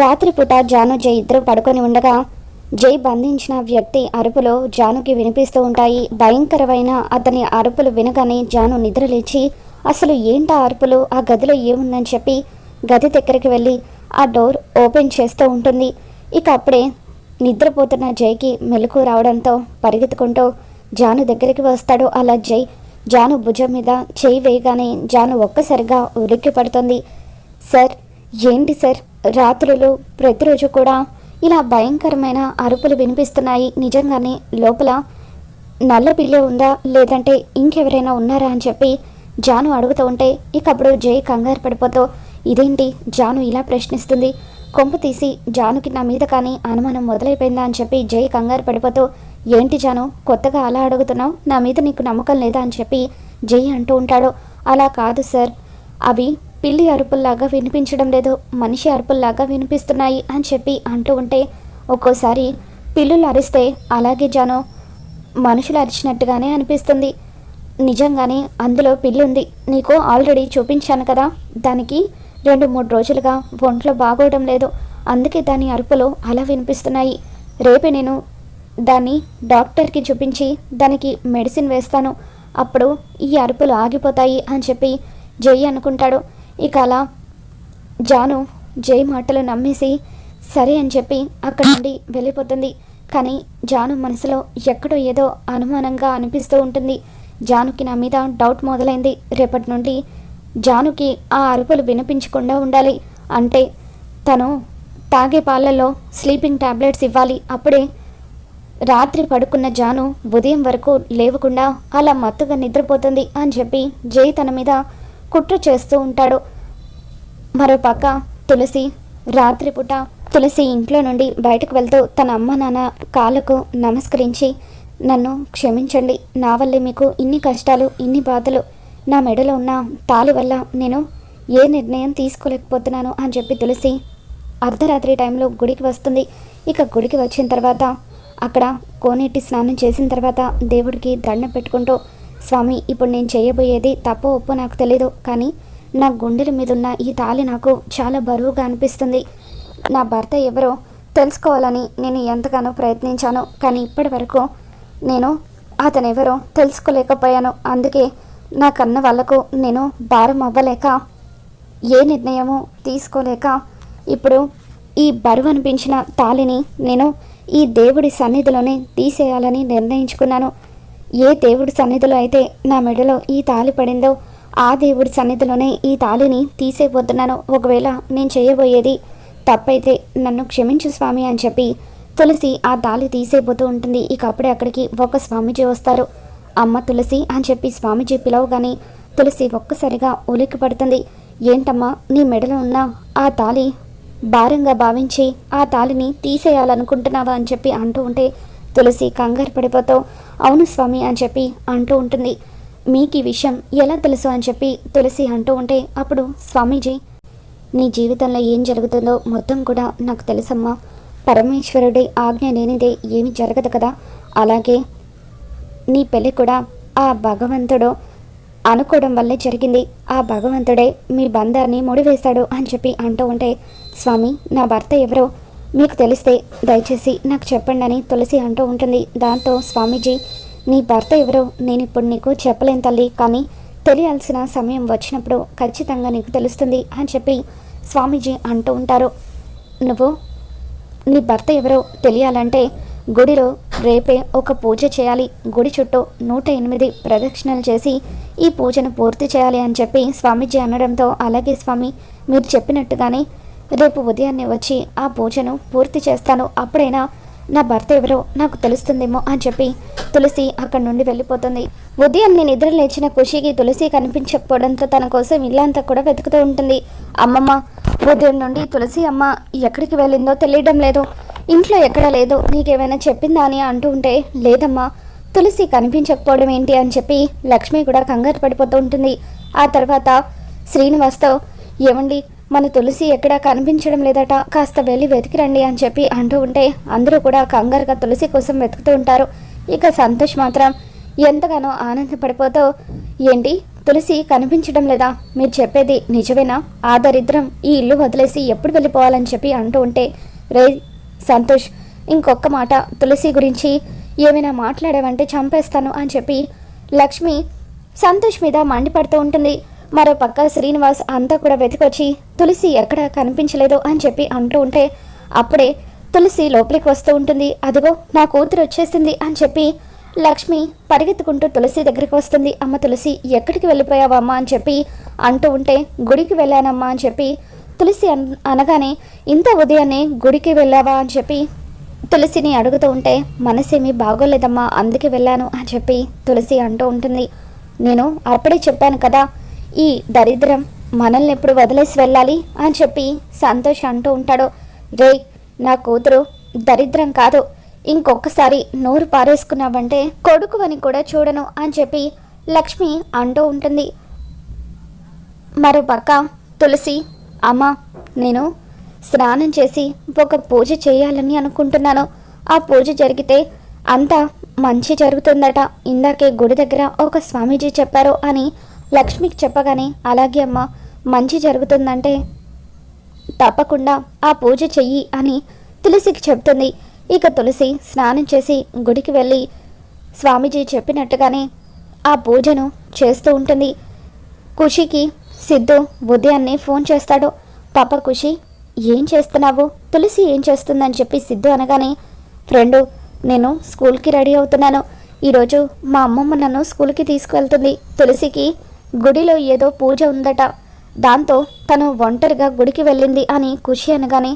రాత్రిపూట జాను జై ఇద్దరు పడుకొని ఉండగా జై బంధించిన వ్యక్తి అరుపులు జానుకి వినిపిస్తూ ఉంటాయి. భయంకరమైన అతని అరుపులు వినగానే జాను నిద్రలేచి అసలు ఏంటా అరుపులు? ఆ గదిలో ఏముందని చెప్పి గది దగ్గరికి వెళ్ళి ఆ డోర్ ఓపెన్ చేస్తూ ఉంటుంది. ఇక అప్పుడే నిద్రపోతున్న జైకి మెలకు రావడంతో పరిగెత్తుకుంటూ జాను దగ్గరికి వస్తాడు. అలా జై జాను భుజం మీద చేయి వేయగానే జాను ఒక్కసారిగా ఉలిక్కి పడుతుంది సార్ ఏంటి సార్? రాత్రులు ప్రతిరోజు కూడా ఇలా భయంకరమైన అరుపులు వినిపిస్తున్నాయి. నిజంగానే లోపల నల్ల పిల్లే ఉందా? లేదంటే ఇంకెవరైనా ఉన్నారా అని చెప్పి జాను అడుగుతూ ఉంటే ఇక అప్పుడు జై కంగారు పడిపోతూ ఇదేంటి? జాను ఇలా ప్రశ్నిస్తుంది. కొంపు తీసి జానుకి నా మీద కానీ అనుమానం మొదలైపోయిందా? అని చెప్పి జై కంగారు పడిపోతూ ఏంటి జాను? కొత్తగా అలా అడుగుతున్నావు? నా మీద నీకు నమ్మకం లేదా? అని చెప్పి జై అంటూ ఉంటాడు. అలా కాదు సార్. అవి పిల్లి అరుపుల్లాగా వినిపించడం లేదు. మనిషి అరుపుల్లాగా వినిపిస్తున్నాయి అని చెప్పి అంటూ ఉంటే ఒక్కోసారి పిల్లులు అరిస్తే అలాగే జాను మనుషులు అరిచినట్టుగానే అనిపిస్తుంది. నిజంగానే అందులో పిల్లి ఉంది. నీకు ఆల్రెడీ చూపించాను కదా. దానికి రెండు మూడు రోజులుగా ఒంట్లో బాగోవడం లేదు. అందుకే దాని అరుపులు అలా వినిపిస్తున్నాయి. రేపే నేను దాన్ని డాక్టర్కి చూపించి దానికి మెడిసిన్ వేస్తాను. అప్పుడు ఈ అరుపులు ఆగిపోతాయి అని చెప్పి జై అనుకుంటాడు. ఇక అలా జాను జై మాటలు నమ్మేసి సరే అని చెప్పి అక్కడి నుండి వెళ్ళిపోతుంది. కానీ జాను మనసులో ఎక్కడో ఏదో అనుమానంగా అనిపిస్తూ ఉంటుంది. జానుకి నా మీద డౌట్ మొదలైంది. రేపటి నుండి జానుకి ఆ అరుపులు వినిపించకుండా ఉండాలి. అంటే తను తాగే పాలలో స్లీపింగ్ టాబ్లెట్స్ ఇవ్వాలి. అప్పుడే రాత్రి పడుకున్న జాను ఉదయం వరకు లేవకుండా అలా మత్తుగా నిద్రపోతుంది అని చెప్పి జై తన మీద కుట్ర చేస్తూ ఉంటాడు. మరోపక్క తులసి రాత్రిపూట తులసి ఇంట్లో నుండి బయటకు వెళ్తూ తన అమ్మ నాన్న కాళ్ళకు నమస్కరించి నన్ను క్షమించండి. నా వల్లే మీకు ఇన్ని కష్టాలు ఇన్ని బాధలు. నా మెడలో ఉన్న తాళి వల్ల నేను ఏ నిర్ణయం తీసుకోలేకపోతున్నాను అని చెప్పి తులసి అర్ధరాత్రి టైంలో గుడికి వస్తుంది. ఇక గుడికి వచ్చిన తర్వాత అక్కడ కోనేటి స్నానం చేసిన తర్వాత దేవుడికి దండం పెట్టుకుంటూ స్వామి ఇప్పుడు నేను చేయబోయేది తప్ప ఒప్పు నాకు తెలీదు కానీ నా గుండెల మీద ఉన్న ఈ తాళి నాకు చాలా బరువుగా అనిపిస్తుంది. నా భర్త ఎవరో తెలుసుకోవాలని నేను ఎంతగానో ప్రయత్నించాను కానీ ఇప్పటి వరకు నేను అతను ఎవరో తెలుసుకోలేకపోయాను. అందుకే నా కన్న వాళ్ళకు నేను భారం అవ్వలేక ఏ నిర్ణయము తీసుకోలేక ఇప్పుడు ఈ బరువు అనిపించిన తాళిని నేను ఈ దేవుడి సన్నిధిలోనే తీసేయాలని నిర్ణయించుకున్నాను. ఏ దేవుడి సన్నిధిలో అయితే నా మెడలో ఈ తాళి పడిందో ఆ దేవుడి సన్నిధిలోనే ఈ తాళిని తీసేయబోతున్నాను. ఒకవేళ నేను చేయబోయేది తప్పైతే నన్ను క్షమించు స్వామి అని చెప్పి తులసి ఆ తాళి తీసేయబోతూ ఉంటుంది. ఇక అప్పుడే అక్కడికి ఒక స్వామీజీ వస్తారు. అమ్మ తులసి అని చెప్పి స్వామీజీ పిలవగానే తులసి ఒక్కసారిగా ఉలిక్కి పడుతుంది. ఏంటమ్మా నీ మెడలో ఉన్న ఆ తాళి భారంగా భావించి ఆ తాళిని తీసేయాలనుకుంటున్నావా అని చెప్పి అంటూ ఉంటే తులసి కంగారు పడిపోతావు అవును స్వామి అని చెప్పి అంటూ ఉంటుంది. మీకు ఈ విషయం ఎలా తెలుసు అని చెప్పి తులసి అంటూ ఉంటే అప్పుడు స్వామీజీ నీ జీవితంలో ఏం జరుగుతుందో మొత్తం కూడా నాకు తెలుసమ్మా. పరమేశ్వరుడి ఆజ్ఞ లేనిదే ఏమి జరగదు కదా. అలాగే నీ పెళ్ళి కూడా ఆ భగవంతుడు అనుకోవడం వల్లే జరిగింది. ఆ భగవంతుడే మీ బంధాన్ని ముడివేశాడు అని చెప్పి అంటూ ఉంటే స్వామి నా భర్త ఎవరో మీకు తెలిస్తే దయచేసి నాకు చెప్పండి అని తులసి అంటూ ఉంటుంది. దాంతో స్వామీజీ నీ భర్త ఎవరో నేను ఇప్పుడు నీకు చెప్పలేను తల్లి కానీ తెలియాల్సిన సమయం వచ్చినప్పుడు ఖచ్చితంగా నీకు తెలుస్తుంది అని చెప్పి స్వామీజీ అంటూ ఉంటారు. నువ్వు నీ భర్త ఎవరో తెలియాలంటే గుడిలో రేపే ఒక పూజ చేయాలి. గుడి చుట్టూ నూట ఎనిమిది ప్రదక్షిణలు చేసి ఈ పూజను పూర్తి చేయాలి అని చెప్పి స్వామీజీ అనడంతో అలాగే స్వామి మీరు చెప్పినట్టుగానే రేపు ఉదయాన్నే వచ్చి ఆ పూజను పూర్తి చేస్తాను. అప్పుడైనా నా భర్త ఎవరో నాకు తెలుస్తుందేమో అని చెప్పి తులసి అక్కడి నుండి వెళ్ళిపోతుంది. ఉదయం నేను నిద్ర లేచిన ఖుషికి తులసి కనిపించకపోవడంతో తన కోసం ఇల్లంతా కూడా వెతుకుతూ ఉంటుంది. అమ్మమ్మ ఉదయం నుండి తులసి అమ్మ ఎక్కడికి వెళ్ళిందో తెలియడం లేదు. ఇంట్లో ఎక్కడ లేదు. నీకేమైనా చెప్పిందా అని అంటూ ఉంటే లేదమ్మా తులసి కనిపించకపోవడం ఏంటి అని చెప్పి లక్ష్మి కూడా కంగారు పడిపోతూ ఉంటుంది. ఆ తర్వాత శ్రీనివాస్తో ఏమండి మన తులసి ఎక్కడా కనిపించడం లేదట. కాస్త వెళ్ళి వెతికిరండి అని చెప్పి అంటూ ఉంటే అందరూ కూడా కంగారుగా తులసి కోసం వెతుకుతూ ఉంటారు. ఇక సంతోష్ మాత్రం ఎంతగానో ఆనందపడిపోతూ ఏంటి? తులసి కనిపించడం లేదా? మీరు చెప్పేది నిజమేనా? ఆ దరిద్రం ఈ ఇల్లు వదిలేసి ఎప్పుడు వెళ్ళిపోవాలని చెప్పి అంటూ ఉంటే రే సంతోష్ ఇంకొక మాట. తులసి గురించి ఏమైనా మాట్లాడావంటే చంపేస్తాను అని చెప్పి లక్ష్మి సంతోష్ మీద మండిపడుతూ ఉంటుంది. మరో పక్క శ్రీనివాస్ అంతా కూడా వెతికొచ్చి తులసి ఎక్కడ కనిపించలేదు అని చెప్పి అంటూ ఉంటే అప్పుడే తులసి లోపలికి వస్తూ ఉంటుంది. అదిగో నా కూతురు వచ్చేసింది అని చెప్పి లక్ష్మి పరిగెత్తుకుంటూ తులసి దగ్గరికి వస్తుంది. అమ్మ తులసి ఎక్కడికి వెళ్ళిపోయావమ్మా అని చెప్పి అంటూ ఉంటే గుడికి వెళ్ళానమ్మా అని చెప్పి తులసి అన్ అనగానే ఇంత ఉదయాన్నే గుడికి వెళ్ళావా? అని చెప్పి తులసిని అడుగుతూ ఉంటే మనసేమీ బాగోలేదమ్మా అందుకే వెళ్ళాను అని చెప్పి తులసి అంటూ ఉంటుంది. నేను అప్పుడే చెప్పాను కదా ఈ దరిద్రం మనల్ని ఎప్పుడు వదిలేసి వెళ్ళాలి అని చెప్పి సంతోష్ అంటూ ఉంటాడు. రే నా కూతురు దరిద్రం కాదు. ఇంకొకసారి నోరు పారేసుకున్నావంటే కొడుకు అని కూడా చూడను అని చెప్పి లక్ష్మి అంటూ ఉంటుంది. మరో పక్క తులసి అమ్మ నేను స్నానం చేసి ఒక పూజ చేయాలని అనుకుంటున్నాను. ఆ పూజ జరిగితే అంతా మంచి జరుగుతుందట. ఇందాకే గుడి దగ్గర ఒక స్వామీజీ చెప్పారు అని లక్ష్మికి చెప్పగానే అలాగే అమ్మ మంచి జరుగుతుందంటే తప్పకుండా ఆ పూజ చెయ్యి అని తులసికి చెప్తుంది ఇక తులసి స్నానం చేసి గుడికి వెళ్ళి స్వామీజీ చెప్పినట్టుగానే ఆ పూజను చేస్తూ ఉంటుంది. ఖుషికి సిద్ధు ఉదయాన్నే ఫోన్ చేస్తాడు. పాప ఖుషి ఏం చేస్తున్నావు? తులసి ఏం చేస్తుందని చెప్పి సిద్ధు అనగానే ఫ్రెండు నేను స్కూల్కి రెడీ అవుతున్నాను. ఈరోజు మా అమ్మమ్మ నన్ను స్కూల్కి తీసుకువెళ్తుంది. తులసికి గుడిలో ఏదో పూజ ఉందట. దాంతో తను ఒంటరిగా గుడికి వెళ్ళింది అని ఖుషి అనగానే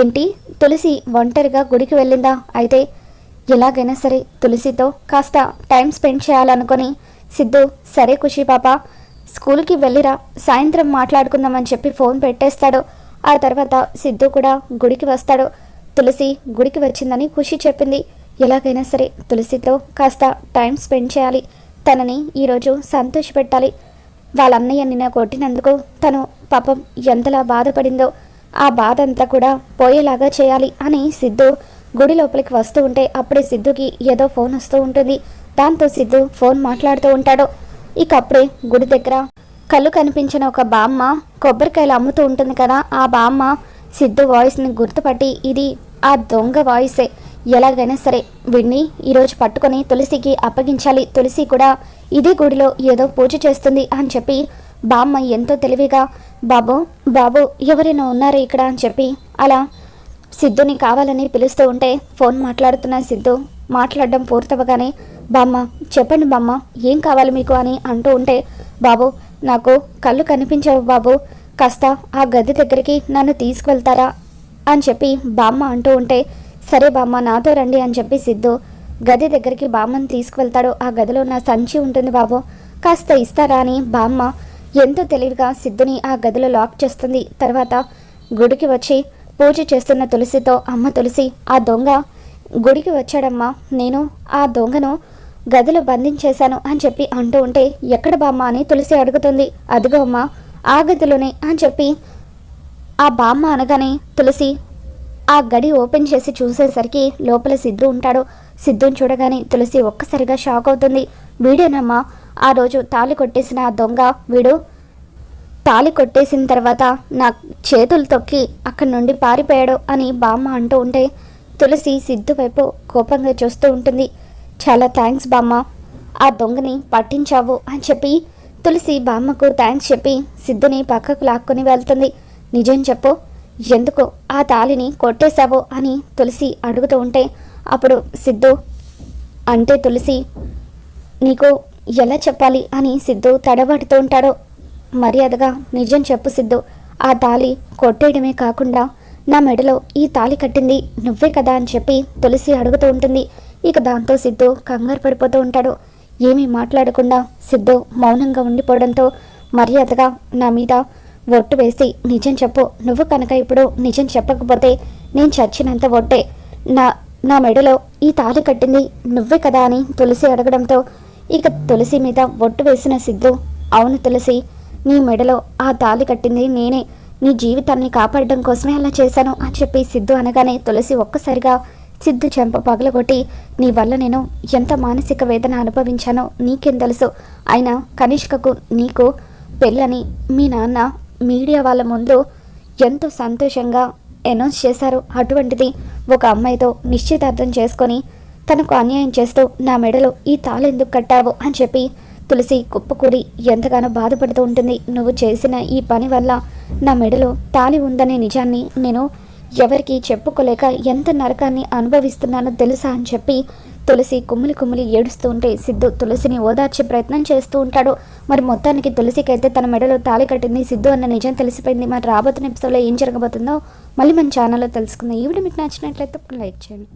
ఏంటి? తులసి ఒంటరిగా గుడికి వెళ్ళిందా? అయితే ఎలాగైనా సరే తులసితో కాస్త టైం స్పెండ్ చేయాలనుకొని సిద్ధు సరే ఖుషి పాప స్కూల్కి వెళ్ళిరా సాయంత్రం మాట్లాడుకుందామని చెప్పి ఫోన్ పెట్టేస్తాడు. ఆ తర్వాత సిద్ధు కూడా గుడికి వస్తాడు. తులసి గుడికి వచ్చిందని ఖుషి చెప్పింది. ఎలాగైనా సరే తులసితో కాస్త టైం స్పెండ్ చేయాలి. తనని ఈరోజు సంతోషపెట్టాలి. వాళ్ళ అన్నయ్య నిన్న కొట్టినందుకు తను పాపం ఎంతలా బాధపడిందో ఆ బాధ అంతా కూడా పోయేలాగా చేయాలి అని సిద్ధు గుడి లోపలికి వస్తూ ఉంటే అప్పుడే సిద్ధుకి ఏదో ఫోన్ వస్తూ ఉంటుంది. దాంతో సిద్ధు ఫోన్ మాట్లాడుతూ ఉంటాడు. ఇక అప్పుడే గుడి దగ్గర కళ్ళు కనిపించిన ఒక బామ్మ కొబ్బరికాయలు అమ్ముతూ ఉంటుంది కదా ఆ బామ్మ సిద్ధు వాయిస్ని గుర్తుపట్టి ఇది ఆ దొంగ వాయిసే. ఎలాగైనా సరే వీడిని ఈరోజు పట్టుకొని తులసికి అప్పగించాలి. తులసి కూడా ఇదే గుడిలో ఏదో పూజ చేస్తుంది అని చెప్పి బామ్మ ఎంతో తెలివిగా బాబు బాబు ఎవరైనా ఉన్నారా ఇక్కడ? అని చెప్పి అలా సిద్ధుని కావాలని పిలుస్తూ ఉంటే ఫోన్ మాట్లాడుతున్న సిద్ధు మాట్లాడడం పూర్తవగానే బామ్మ చెప్పండి బామ్మ ఏం కావాలి మీకు? అని అంటూ ఉంటే బాబు నాకు కళ్ళు కనిపించవు బాబు కాస్త ఆ గది దగ్గరికి నన్ను తీసుకువెళ్తారా? అని చెప్పి బామ్మ అంటూ ఉంటే సరే బామ్మ నాతో రండి అని చెప్పి సిద్ధు గది దగ్గరికి బామ్మని తీసుకువెళ్తాడు. ఆ గదిలో నా సంచి ఉంటుంది బాబు. కాస్త ఇస్తారా అని బామ్మ ఎంతో తెలివిగా సిద్ధుని ఆ గదిలో లాక్ చేస్తుంది. తర్వాత గుడికి వచ్చి పూజ చేస్తున్న తులసితో అమ్మ తులసి ఆ దొంగ గుడికి వచ్చాడమ్మా. నేను ఆ దొంగను గదిలో బంధించేశాను అని చెప్పి అంటూ ఉంటే ఎక్కడ బామ్మ అని తులసి అడుగుతుంది. అదిగో అమ్మా ఆ గదిలోనే అని చెప్పి ఆ బామ్మ అనగానే తులసి ఆ గడి ఓపెన్ చేసి చూసేసరికి లోపల సిద్ధు ఉంటాడు. సిద్ధుని చూడగానే తులసి ఒక్కసారిగా షాక్ అవుతుంది. వీడేనమ్మా? ఆ రోజు తాళి కొట్టేసిన ఆ దొంగ వీడు? తాళి కొట్టేసిన తర్వాత నా చేతులు తొక్కి అక్కడి నుండి పారిపోయాడు అని బామ్మ అంటూ ఉంటే తులసి సిద్ధు వైపు కోపంగా చూస్తూ ఉంటుంది. చాలా థ్యాంక్స్ బామ్మ. ఆ దొంగని పట్టించావు అని చెప్పి తులసి బామ్మకు థ్యాంక్స్ చెప్పి సిద్ధుని పక్కకు లాక్కొని వెళ్తుంది. నిజం చెప్పు. ఎందుకు ఆ తాళిని కొట్టేశావు అని తులసి అడుగుతూ ఉంటే అప్పుడు సిద్ధు అంటే తులసి నీకు ఎలా చెప్పాలి? అని సిద్ధు తడబడుతూ ఉంటాడో. మర్యాదగా నిజం చెప్పు సిద్ధు ఆ తాళి కొట్టేయడమే కాకుండా నా మెడలో ఈ తాళి కట్టింది నువ్వే కదా అని చెప్పి తులసి అడుగుతూ ఉంటుంది. ఇక దాంతో సిద్ధు కంగారు పడిపోతూ ఉంటాడు. ఏమీ మాట్లాడకుండా సిద్ధు మౌనంగా ఉండిపోవడంతో మర్యాదగా నా మీద ఒట్టు వేసి నిజం చెప్పు. నువ్వు కనుక ఇప్పుడు నిజం చెప్పకపోతే నేను చచ్చినంత ఒట్టే. నా నా మెడలో ఈ తాళి కట్టింది నువ్వే కదా అని తులసి అడగడంతో ఇక తులసి మీద ఒట్టు వేసిన సిద్ధు అవును తులసి నీ మెడలో ఆ తాళి కట్టింది నేనే. నీ జీవితాన్ని కాపాడడం కోసమే అలా చేశాను అని చెప్పి సిద్ధు అనగానే తులసి ఒక్కసారిగా సిద్ధు చెంప పగలగొట్టి నీ వల్ల నేను ఎంత మానసిక వేదన అనుభవించానో నీకేం తెలుసు. అయినా కనిష్కకు నీకు పెళ్ళని మీ నాన్న మీడియా వాళ్ళ ముందు ఎంతో సంతోషంగా అనౌన్స్ చేశారు. అటువంటిది ఒక అమ్మాయితో నిశ్చితార్థం చేసుకొని తనకు అన్యాయం చేస్తూ నా మెడలో ఈ తాళు ఎందుకు కట్టావు? అని చెప్పి తులసి కుప్పకూడి ఎంతగానో బాధపడుతూ ఉంటుంది. నువ్వు చేసిన ఈ పని వల్ల నా మెడలో తాళి ఉందనే నిజాన్ని నేను ఎవరికి చెప్పుకోలేక ఎంత నరకాన్ని అనుభవిస్తున్నానో తెలుసా? అని చెప్పి తులసి కుమ్మిలి కుమ్మిలి ఏడుస్తూ ఉంటే సిద్ధు తులసిని ఓదార్చే ప్రయత్నం చేస్తూ ఉంటాడు. మరి మొత్తానికి తులసికి అయితే తన మెడలో తాళి కట్టింది. సిద్ధు అన్న నిజం తెలిసిపోయింది. మరి రాబోతున్న ఎపిసోడ్లో ఏం జరగబోతుందో మళ్ళీ మన ఛానల్లో తెలుసుకుందాం. ఈ వీడియో మీకు నచ్చినట్లయితే లైక్ చేయండి.